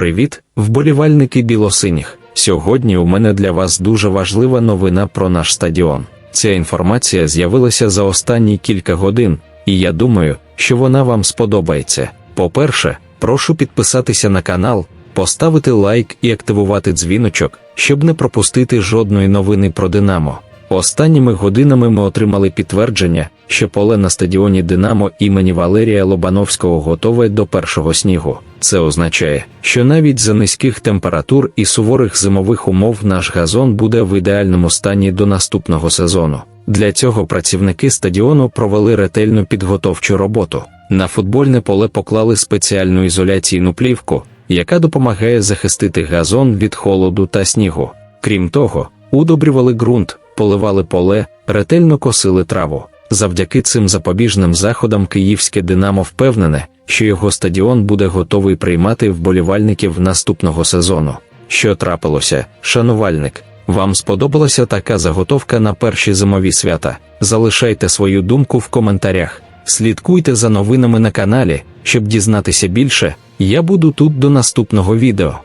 Привіт, вболівальники білосиніх. Сьогодні у мене для вас дуже важлива новина про наш стадіон. Ця інформація з'явилася за останні кілька годин, і я думаю, що вона вам сподобається. По-перше, прошу підписатися на канал, поставити лайк і активувати дзвіночок, щоб не пропустити жодної новини про Динамо. Останніми годинами ми отримали підтвердження, що поле на стадіоні Динамо імені Валерія Лобановського готове до першого снігу. Це означає, що навіть за низьких температур і суворих зимових умов наш газон буде в ідеальному стані до наступного сезону. Для цього працівники стадіону провели ретельну підготовчу роботу. На футбольне поле поклали спеціальну ізоляційну плівку, яка допомагає захистити газон від холоду та снігу. Крім того, удобрювали ґрунт, поливали поле, ретельно косили траву. Завдяки цим запобіжним заходам київське Динамо впевнене, що його стадіон буде готовий приймати вболівальників наступного сезону. Що трапилося, шанувальник? Вам сподобалася така заготовка на перші зимові свята? Залишайте свою думку в коментарях. Слідкуйте за новинами на каналі, щоб дізнатися більше. Я буду тут до наступного відео.